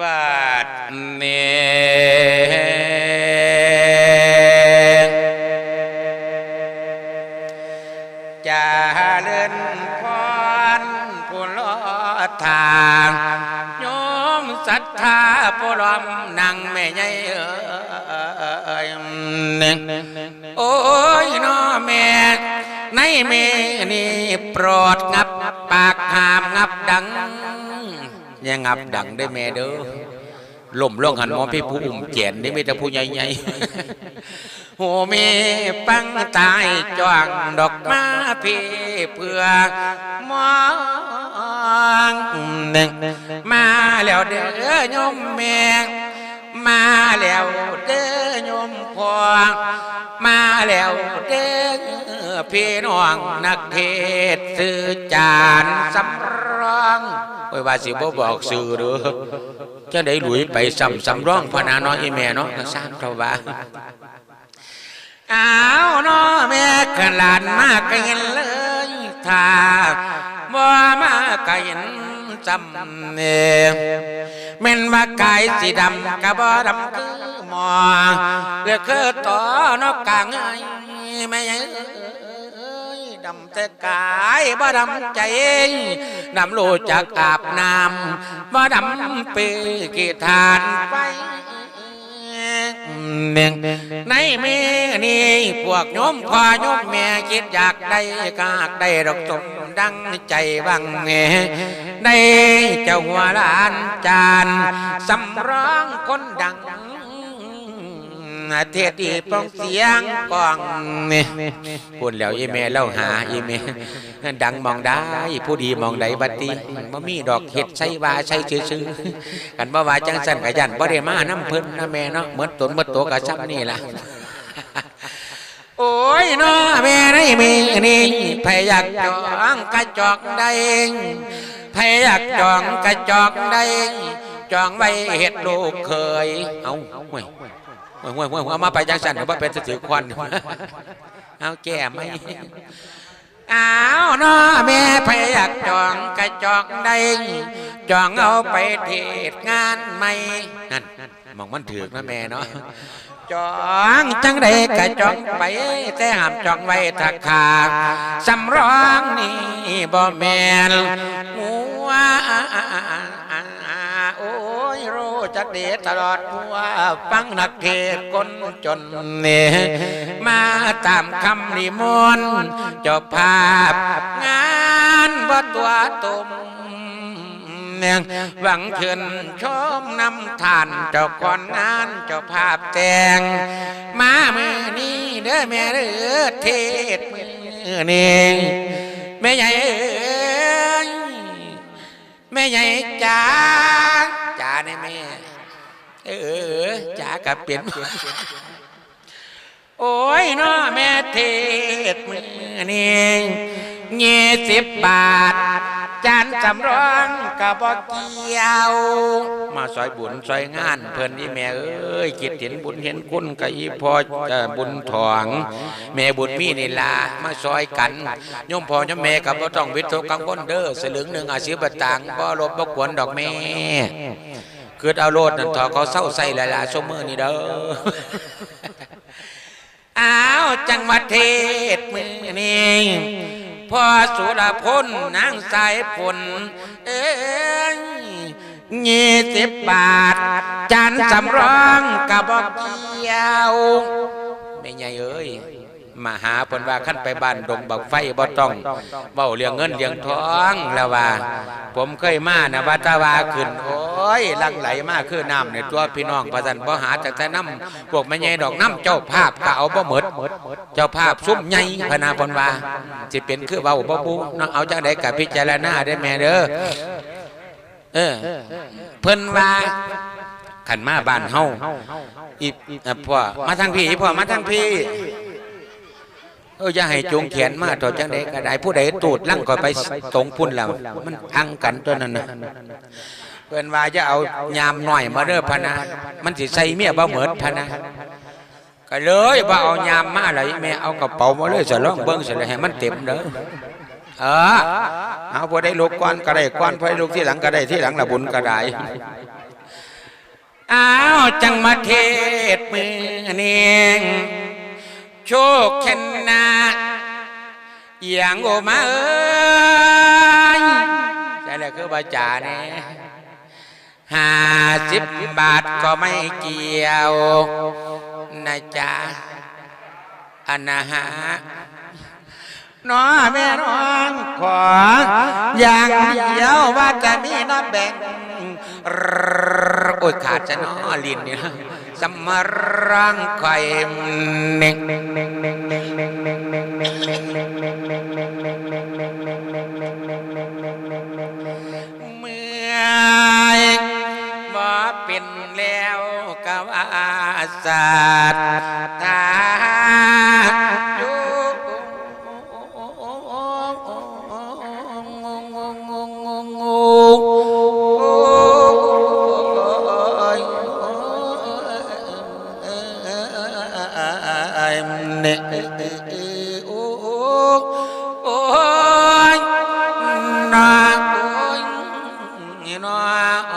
บาดเนจะเล่นพรผู้ลอทางโยมศรัทธาผู้ล้อมนั่งแม่ใหญ่เอ้ยโอ้ยน้อแม่ในเมนี่โปรดงับปากหามงับดัง อย่า งับดังได้แม่เด้อล่มล่องหันมองพี่ผู้อุ่มเจนนี่มีแต่ผู้ใหญ่ๆโหเมปังตายจวงดอกมาพี่เพื่อมองหนึ่งมาแล้วเด้อโยมแม่มาแล้วเด้อโยมพ่อมาแล้วเด้อพี่น้องนักเทศน์สื่อจานสำรอง โอ้ยว่าสิบ่บอกสื่อเด้อจะได้หลุยไปสำสำร้องพนาน้อยอีแม่เนาะสร้างเท่าว่าอ้าวนาะแม่กันลานมากกันเลยถ้าบ่มากันจำเนแม่นว่ากายสีดำกะบ่ดำคือหมอเลือกคือต่อนกกลางไม่ยังยดำแต่กายบ่ดำใจ ดำรู้จักอาบน้ำบ่ดำปีกีทานไปเนียงในเมื่อนี้พวกโยมพ่อโยมแม่คิดอยากได้กากได้ดอกสมดังใจบังเนได้เจ้าหัวลานจานสำร้องคนดัง เทศดีปองเสียงกองนี่พูดแล้วอีเมลเล่าหาอีเมดังมองได้ผู้ดีมองได้บัดดีบ่มีดอกเห็ดใช่ว่าใช่ชื่อๆกันบ่ว่าจังสันกะยันบ่ได้มาน้ำเพิ่นนะแม่เนาะเหมือนตนเหมือนตัวกะซ้ำนี่ล่ะโอ้ยเนาะแม่ได้มีนี่พยากจองกระจอกได้พอยากจองกระจอกได้จองไว้เฮ็ดลูกเคยเอาห่วย ห่วยห่วยห่วยเอามาไปจังสันเอามาเป็นสติควันเอาแก่ไหมอ้าวเนาะแม่พอยากจองกระจองได้จองเอาไปเทศงานใหม่นั่นมองมันถือนะแม่เนาะจองจังได้กระจองไปแต่ห้ามจองไว้ทักขาสำรองนี่บ่แม่นหัว จักเดชตลอดหัวฟังนักเทศคนจนเนี่ยมาตามคำนิมนต์เจ้าภาพงานบ่ตัวตุ่มเนียงหวังเชิญชมนำทานเจ้าก่อนงานเจ้าภาพแต่ง มามือนี้เด้อแม่เด้อเทศมือนี้แม่ใหญ่เอ้ยแม่ใหญ่จ๋าจ๋าเนี่ยแม่ เออจ๋ากับเปลี่ยนโอ้ยนาะแม่เทศมือนี้ยี่สิบบาท จานสำรองกะบอกเกี่ยว มาซอยบุญซอยงาน เพิ่นนี่แม่เอ้ยคิดเห็นบุญเห็นคุณกะอีพอบุญทอง แม่บุญมีนี่ล่ะมาซอยกันโยมพ่อยมแม่กับบ่ต้องวิตกกังวลเด้อสลึงหนึ่งอาชีพต่างบ่ลบบ่กวนดอกแม่ เกิดเอาโลดนั่นทอเขาเศร้าใส่หลายๆชั่วมือนี่เด้ออ้าวจังหวัดเทศมือนี้พ่อสุรพลนางสายฝนเอ้ยยี่สิบบาท จานสำรองกระบอกเกี่ยวไม่ใหญ่เอ้ย มาหาเพิ่นว่าขั้นไปบ้านดงบักไฟบ่ต้องเบ้าเรื่องเงินเรื่องทองแล้วว่า ผมเคยมานะวัดตาวาขึ้น โอ้ยลังไหลมากคือน้ำในตัวพี่น้องประสันบ่หาจากแต่น้ำพวกแม่ใหญ่ดอกน้ำเจ้าภาพก็เอาบ่หมดเจ้าภาพซุ้มใหญ่พนาพนว่าสิเป็นคือเว้าบ่ปูเนาะเอาจังไดกับพิจารณาได้แม่เด้อเออเพิ่นว่าขันมาบ้านเฮาอีพ่อมาทางพี่พ่อมาทางพี่ เอออย่าให้จงเขียนมาต่อจังไดก็ได้ผู้ใดตูดลั่งก็ไปตรงพุ่นแล้วมันอังกันตัวนั้นนะเพิ่นว่าจะเอายามหน่อยมาเด้อพนะมันสิใส่เมียบ่เหมิดพนะก็เลยว่าเอายามมาเลยแม่เอากระเป๋ามาเลยสะลองเบิ่งสะเลยให้มันเต็มเด้อเออเอาพอได้ลูกก่อนก็ได้ก่อนพอได้ลูกที่หลังก็ได้ที่หลังละบุญก็ได้อ้าวจังมาเทศมือเนียง โชคชนะอย่างโอมาเอ้ยใช่แล้วคือบาจาเนี่ยห้าสิบบาทก็ไม่เกี่ยวนะจ๊ะอันนะฮะน้อแม่น้องขออย่างเดียวว่าจะมีน้อแบ่ง โอ้ยขาดจะนอลินเนี่ยสมร่างไข่เน่งเน่งมื่อว่าเป็นแล้วกว่าศาสตร์ อ้โอ้ยนาโอ้ยนาอ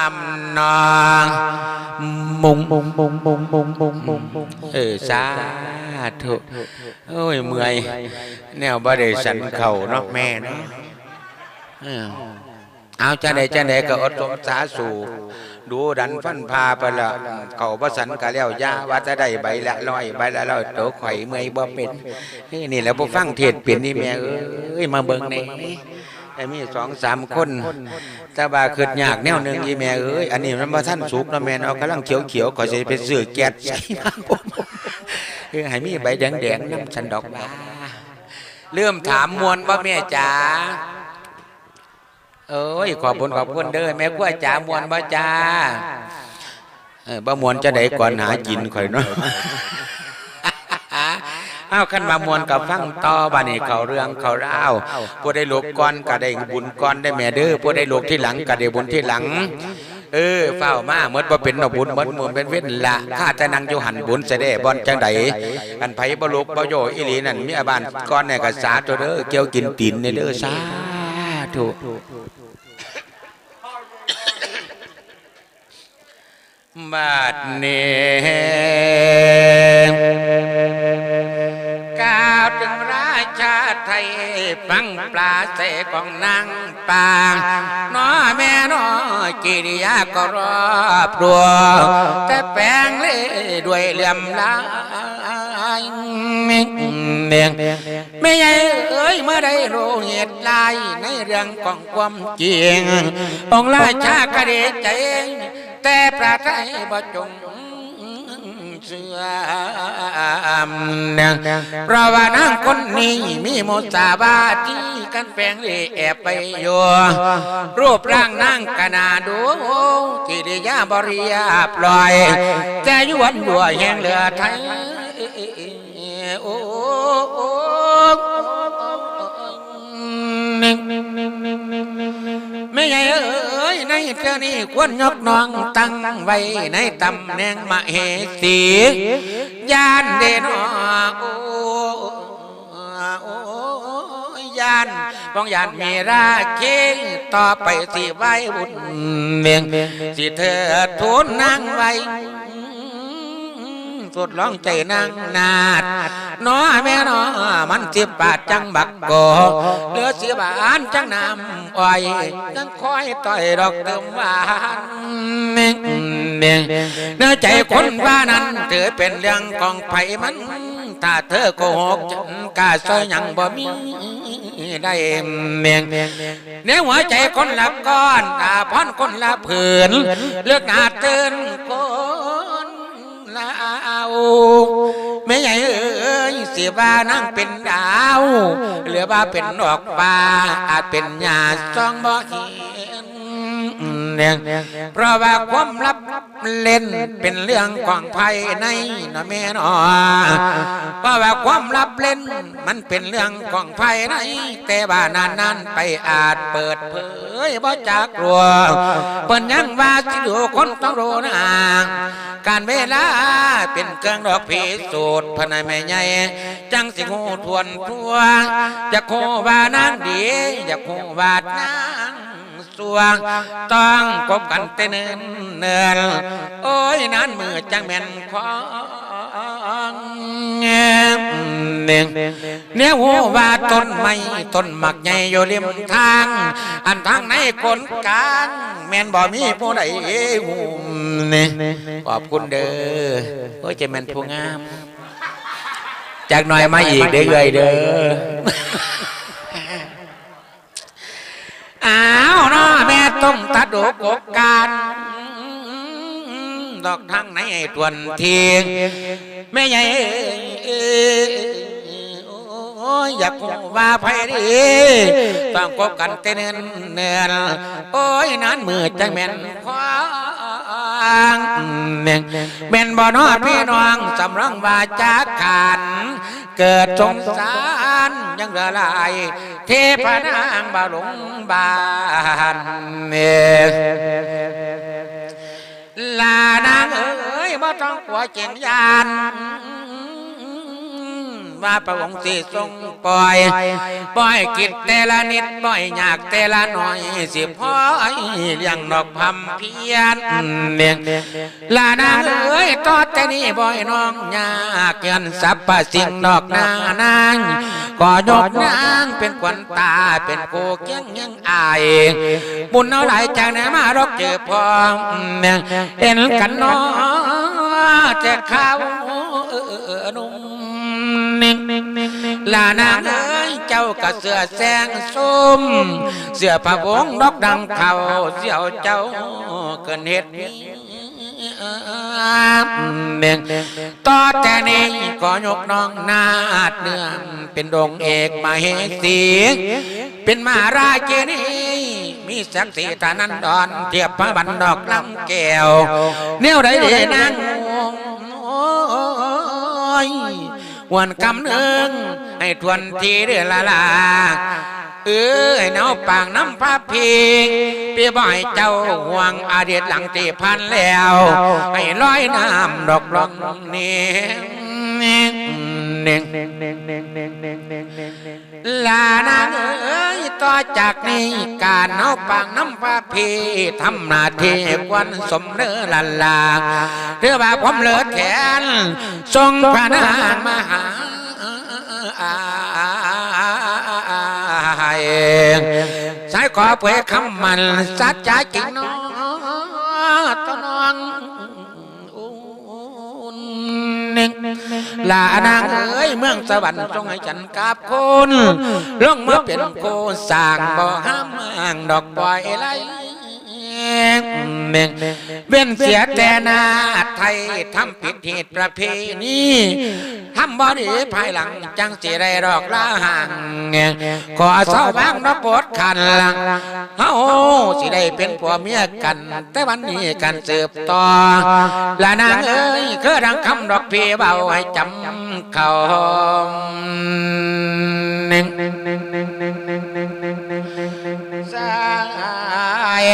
ามนามุงมุงมุงมุงมุงมุงมุงมุงเออสาธุโอ้ยเมื่อยแนวบ่ได้สันเข่าเนาะแม่เนาะเออเอาจังไดจังไดก็อดสมสาสู่ ดูดันฟันพาไปละเขาประสันกะแล้วยาว่าจะได้ใบละร้อยใบละร้อยโตข่อยเมื่อยบ่เป็นนี่แล้วพอฟังเทศเปลี่ยนนี่แม่เอ้ยมาเบิ่งในไอ้มีสองสามคนต่ว่าคืดยากแนวหนึ่งยี่แม่เอ้ยอันนี้มันมาท่านสุกนะแม่เนากำลังเขียวเขียวขอจะไปซื้อแก๊สใส่มผมเออให้มีใบแดงแดงน้ำสันดอกบาเริ่มถามมวลว่าแม่จ๋า เอ้ยขอบคุณขอบคุณเด้อแม่กล้วยจ๋ามวนบ่จ้าเออบ่มวนจะได้ก่อนหากินข่อยเนาะเอาขันมามวนกับฟังต่อบ้านี่เขาเรื่องเขาเล่าวผู้ได้ลูกก่อนก็ได้บุญก่อนได้แม่เด้อผู้ได้ลูกที่หลังก็ได้บุญที่หลังเออเฝ้ามาเมื่อบ่เป็นดอกบุญเมื่อมือเป็นเว้นละข้าจะนั่งอยู่หันบุญเสด็จบอนจังใดอันไผบ่ลูกบ่โยอีหลีนั่นมีอาบานก่อนเนี่ยก็สาธุเด้อเกี่ยวกินตีนในเด้อสา ธุ บาดเนกล่าวถึงราชาไทยฟังปลาเสของนางปางน้อแม่น้อกิริยาก็รอบรัวแต่แปลงเล่ด้วยเหลี่ยมลายเมียงเมียง ไม่ใหญ่เอ้ยเมื่อได้รู้เหตุลายในเรื่องของความจริงองค์ราชากระเดใจ แต่พระไทยบ่จงเสื่อมเพราะว่านางคนนี้มีมุสาบาที่กันแฝงเลยแอบไปอยู่รูปร่างนางกนาดูกิริยาบริยาปล่อย แต่ยวนยัวแห่งเหลือไทย ไม่ใหญ่เอ้ยในเท่านี้ควรยกน้องตั้งไว้ในตำแหน่งมเหสียานเดนอโอ้โอ้ยานป้องยานมีราเคิงต่อไปสิไว้บุญเมียงสิเธอทูลนางไว้ สุดร้องใจนางนาดน้อแม่น้อมันสิบบาทจังบักโกเหลือสิบาทจังน้ำอ้อยยังคอยต่อยดอกเติมหวานเม่งเม่งเนื้อใจคนว่านั้นถือเป็นเรื่องของไผมันถ้าเธอโกหกฉันกาซอยยังบ่มีได้เมียงเนื้อหัวใจคนละก้อนตาพอนคนละผืนเลือกหนาเตือนคนละเอา ไม่ใหญ่เอ้ยสิว่านั่งเป็นดาวเหลือบ้าเป็นดอกบ้าอาจเป็นหญ้าซองบ่เห็น เนี่ยเพราะว่าความลับเล่นเป็นเรื่องของภายในนะแม่นอเพราะว่าความลับเล่นมันเป็นเรื่องของภายในแต่ว่านานนั้นไปอาจเปิดเผยบ่จากกลัวเปิ้นยังว่าสิดูคนต้องรู้นะการเวลาเป็นเครื่องดอกพิสูจน์พนัยแม่ใหญ่จังสิหูทวนทัวอยากโคว่านางดีอยากโคว่านาง สวงต้องกบกันแต่เนินเนินโอ้ยนั้นมือจังแม่นของเน่งเนี่ยหัวว่าต้นไม้ต้นหมักใหญ่อยู่ริมทาง อันทางในคนกลางแม่นบ่มีผู้ใดหูนี่ขอบคุณเด้อโอ้ยจะแม่นผู้งามจากหน่อยมาอีกเด้อเอ้ยเด้อ อ้าวนาะแม่ต้มตัดโดกกการดอกทางไหนให้ตวนเทียงแม่ใหญ่โอ้ยอยากว่าไผดีต้องกบกันเต้นเนือนโอ้ยนั้นมือจังแม่นควางแม่งแม่นบ่นอพี่น้องสำรังว่าจากขัน เกิดสงสารยังเหลือลายเทพนางบาหลงบานเมลานางเอ๋ยบ่ต้องกลัวเจียงยาน ว่าประวงค์สิทรงปล่อยปล่อยกิจแต่ละนิดปล่อยอยากแต่ละหน่อยสิพ่อยเลี้ยงดอกพำเพียนเมียงลานางเอ้ยตอดแต่นี้บ่อยน้องยากเกินสัพพสิ่งดอกนานางก็ยกนางเป็นควันตาเป็นโกเกี้ยงยังอายบุญเอาหลายจากไหนมารอกเจอพอเมียงเห็นกันน้อจะเข้านุ่มนิ่ง ลานางเอ้ยเจ้ากับเสือแสงส้ม เสือผาวงดอกดังเขาเสี่ยวเจ้าเกินเหตุเน่งต่อแต่นี้ก็ยกน้องนาดเนื่องเป็นดงเอกมาเฮสีเป็นมาราเจนีมีศักดิ์ศรีตานันดอนเทียบพระบันดอกลำแก้วแนวใดเดนางโอ้ย วันกำเนืองให้ทวนทีเดือละลาเออให้เนาปางน้ำพระพีเปียบ่อยเจ้าห่วงอาเดียหลังตีพันแล้ว ให้ลอยน้ำดอกลองนี่ เน่งลานางเอ้ยต่อจากนี้การเอาปางน้ำพระพีทำหน้าที่ควันสมเนื้อละลาเรือว่าผมเลิศแขนทรงพระนางมหาหาสายขอเผยคำมันสัจจะจริงน้อ ลานางเอ้ยเมืองสวรรค์ทรงให้ฉันกับคุณลงมาเป็นโกสร้างบ่อห้ามเมืองดอกปล่อยไห ลเมงเว้นเสียแต่นาไทยทำผิดเหตุประเพณีทำบ่ดีภายหลัง จังสิได้ดอกละห่างขอเศร้าบ้างนบดขันหลังเฮาสิได้เป็นผัวเมียกัน แต่วันนี้กันสืบต่อละนางเอ้ยคือดังคำดอกพีเบาให้จำเขาหนึ่งสาย